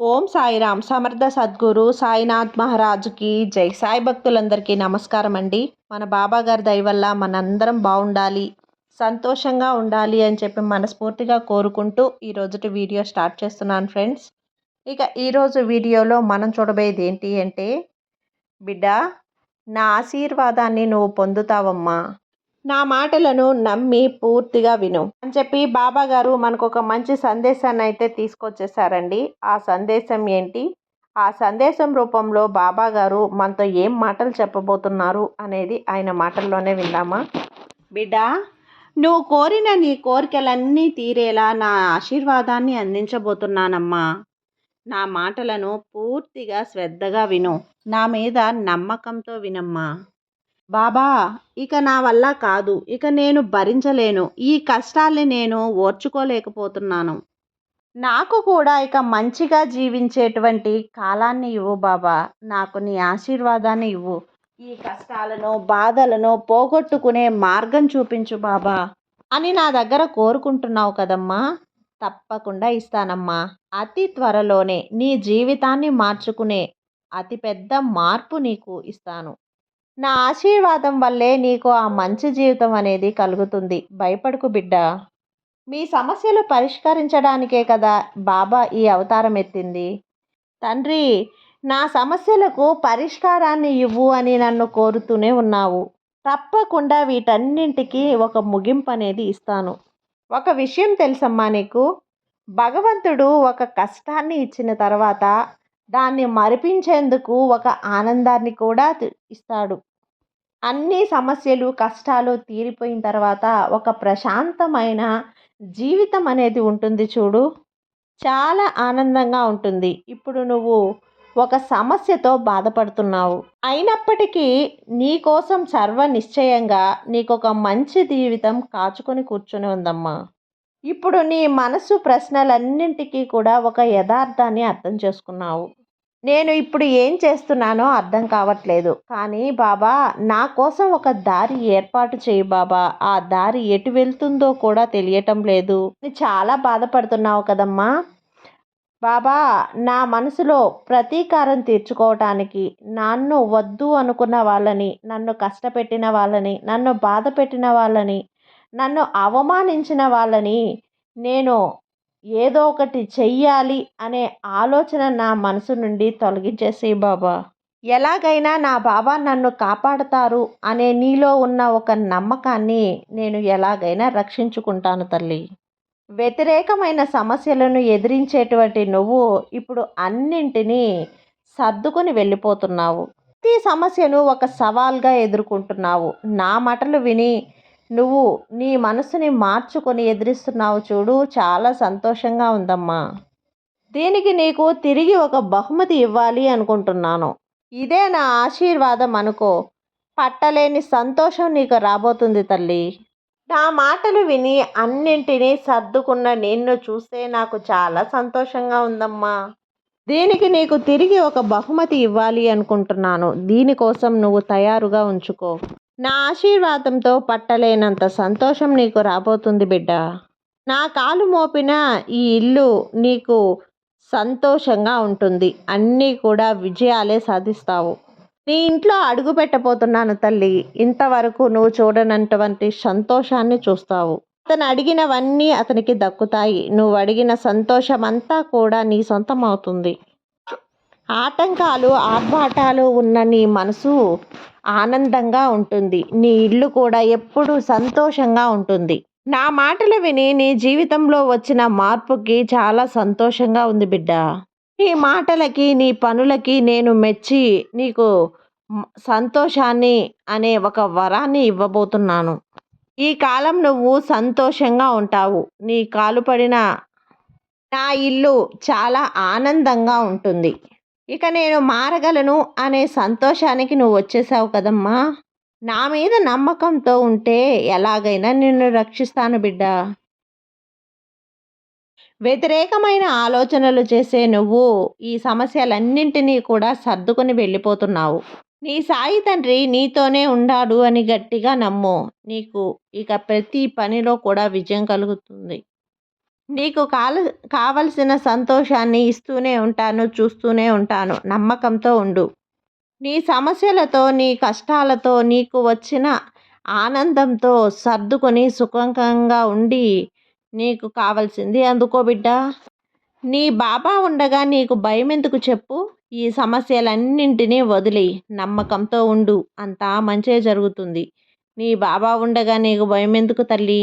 ఓం సాయిరామ్ సమర్థ సద్గురు సాయినాథ్ మహారాజుకి జై. సాయి భక్తులందరికీ నమస్కారం అండి. మన బాబా గారి దయ వల్ల మనందరం బాగుండాలి సంతోషంగా ఉండాలి అని చెప్పి మనస్ఫూర్తిగా కోరుకుంటూ ఈ రోజుటి వీడియో స్టార్ట్ చేస్తున్నాను ఫ్రెండ్స్. ఇక ఈరోజు వీడియోలో మనం చూడబోయేది ఏంటి అంటే బిడ్డ నా ఆశీర్వాదాన్ని నువ్వు పొందుతావమ్మా. నా మాటలను నమ్మి పూర్తిగా విను. అని చెప్పి బాబా గారు మనకు ఒక మంచి సందేశాన్ని అయితే తీసుకొచ్చేసారండి. ఆ సందేశం ఏంటి? ఆ సందేశం రూపంలో బాబా గారు మనతో ఏం మాటలు చెప్పబోతున్నారు అనేది ఆయన మాటల్లోనే విందామా? బిడ్డా నువ్వు కోరిన నీ కోరికలన్నీ తీరేలా నా ఆశీర్వాదాన్ని అందించబోతున్నానమ్మా. నా మాటలను పూర్తిగా శ్రద్ధగా విను. నా మీద నమ్మకంతో వినమ్మా. బాబా ఇక నా వల్ల కాదు. ఇక నేను భరించలేను. ఈ కష్టాల్ని నేను ఓర్చుకోలేకపోతున్నాను. నాకు కూడా ఇక మంచిగా జీవించేటువంటి కాలాన్ని ఇవ్వు బాబా. నాకు నీ ఆశీర్వాదాన్ని ఇవ్వు. ఈ కష్టాలను బాధలను పోగొట్టుకునే మార్గం చూపించు బాబా అని నా దగ్గర కోరుకుంటున్నావు కదమ్మా. తప్పకుండా ఇస్తానమ్మా. అతి త్వరలోనే నీ జీవితాన్ని మార్చుకునే అతిపెద్ద మార్పు నీకు ఇస్తాను. నా ఆశీర్వాదం వల్లే నీకు ఆ మంచి జీవితం అనేది కలుగుతుంది. భయపడుకు బిడ్డ. మీ సమస్యలు పరిష్కరించడానికే కదా బాబా ఈ అవతారం ఎత్తింది. తండ్రి నా సమస్యలకు పరిష్కారాన్ని ఇవ్వు అని నన్ను కోరుతూనే ఉన్నావు. తప్పకుండా వీటన్నింటికి ఒక ముగింపు అనేది ఇస్తాను. ఒక విషయం తెలుసమ్మా నీకు. భగవంతుడు ఒక కష్టాన్ని ఇచ్చిన తర్వాత దాన్ని మరిపించేందుకు ఒక ఆనందాన్ని కూడా ఇస్తాడు. అన్ని సమస్యలు కష్టాలు తీరిపోయిన తర్వాత ఒక ప్రశాంతమైన జీవితం అనేది ఉంటుంది చూడు. చాలా ఆనందంగా ఉంటుంది. ఇప్పుడు నువ్వు ఒక సమస్యతో బాధపడుతున్నావు. అయినప్పటికీ నీ కోసం సర్వ నిశ్చయంగా నీకు ఒక మంచి జీవితం కాచుకొని కూర్చొని ఉందమ్మా. ఇప్పుడు నీ మనసు ప్రశ్నలన్నింటికీ కూడా ఒక యథార్థాన్ని అర్థం చేసుకున్నావు. నేను ఇప్పుడు ఏం చేస్తున్నానో అర్థం కావట్లేదు. కానీ బాబా నా కోసం ఒక దారి ఏర్పాటు చేయి బాబా. ఆ దారి ఎటు వెళ్తుందో కూడా తెలియటం లేదు. చాలా బాధపడుతున్నావు కదమ్మా. బాబా నా మనసులో ప్రతీకారం తీర్చుకోవటానికి నన్ను వద్దు అనుకున్న వాళ్ళని నన్ను కష్టపెట్టిన వాళ్ళని నన్ను బాధ పెట్టిన వాళ్ళని నన్ను అవమానించిన వాళ్ళని నేను ఏదో ఒకటి చెయ్యాలి అనే ఆలోచన నా మనసు నుండి తొలగించేసి బాబా. ఎలాగైనా నా బాబా నన్ను కాపాడతారు అనే నీలో ఉన్న ఒక నమ్మకాన్ని నేను ఎలాగైనా రక్షించుకుంటాను తల్లి. వ్యతిరేకమైన సమస్యలను ఎదిరించేటువంటి నువ్వు ఇప్పుడు అన్నింటినీ సర్దుకొని వెళ్ళిపోతున్నావు. ప్రతి సమస్యను ఒక సవాల్గా ఎదుర్కొంటున్నావు. నా మాటలు విని నువ్వు నీ మనసుని మార్చుకొని ఎదిరిస్తున్నావు చూడు చాలా సంతోషంగా ఉందమ్మా. దీనికి నీకు తిరిగి ఒక బహుమతి ఇవ్వాలి అనుకుంటున్నాను. ఇదే నా ఆశీర్వాదం అనుకో. పట్టలేని సంతోషం నీకు రాబోతుంది తల్లి. నా మాటలు విని అన్నింటినీ సర్దుకున్న నిన్ను చూస్తే నాకు చాలా సంతోషంగా ఉందమ్మా. దీనికి నీకు తిరిగి ఒక బహుమతి ఇవ్వాలి అనుకుంటున్నాను. దీనికోసం నువ్వు తయారుగా ఉంచుకో. నా ఆశీర్వాదంతో పట్టలేనంత సంతోషం నీకు రాబోతుంది బిడ్డ. నా కాలు మోపిన ఈ ఇల్లు నీకు సంతోషంగా ఉంటుంది. అన్నీ కూడా విజయాలే సాధిస్తావు. నీ ఇంట్లో అడుగు పెట్టబోతున్నాను తల్లి. ఇంతవరకు నువ్వు చూడనటువంటి సంతోషాన్ని చూస్తావు. అతను అడిగినవన్నీ అతనికి దక్కుతాయి. నువ్వు అడిగిన సంతోషం అంతా కూడా నీ సొంతం అవుతుంది ఆటంకాలు ఆర్భాటాలు ఉన్న నీ మనసు ఆనందంగా ఉంటుంది. నీ ఇల్లు కూడా ఎప్పుడూ సంతోషంగా ఉంటుంది. నా మాటలు విని నీ జీవితంలో వచ్చిన మార్పుకి చాలా సంతోషంగా ఉంది బిడ్డ. నీ మాటలకి నీ పనులకి నేను మెచ్చి నీకు సంతోషాన్ని అనే ఒక వరాన్ని ఇవ్వబోతున్నాను. ఈ కాలం నువ్వు సంతోషంగా ఉంటావు. నీ కాలు పడిన నా ఇల్లు చాలా ఆనందంగా ఉంటుంది. ఇక నేను మారగలను అనే సంతోషానికి నువ్వు వచ్చేసావు కదమ్మా. నా మీద నమ్మకంతో ఉంటే ఎలాగైనా నిన్ను రక్షిస్తాను బిడ్డ. వ్యతిరేకమైన ఆలోచనలు చేసే నువ్వు ఈ సమస్యలన్నింటినీ కూడా సర్దుకొని వెళ్ళిపోతున్నావు. నీ సాయి తండ్రి నీతోనే ఉండాడు అని గట్టిగా నమ్ము. నీకు ఇక ప్రతి పనిలో కూడా విజయం కలుగుతుంది. నీకు కాల కావలసిన సంతోషాన్ని ఇస్తూనే ఉంటాను చూస్తూనే ఉంటాను. నమ్మకంతో ఉండు. నీ సమస్యలతో నీ కష్టాలతో నీకు వచ్చిన ఆనందంతో సర్దుకొని సుఖంగా ఉండి నీకు కావాల్సింది అందుకో బిడ్డ. నీ బాబా ఉండగా నీకు భయం ఎందుకు చెప్పు? ఈ సమస్యలన్నింటినీ వదిలి నమ్మకంతో ఉండు. అంతా మంచే జరుగుతుంది. నీ బాబా ఉండగా నీకు భయం ఎందుకు తల్లి?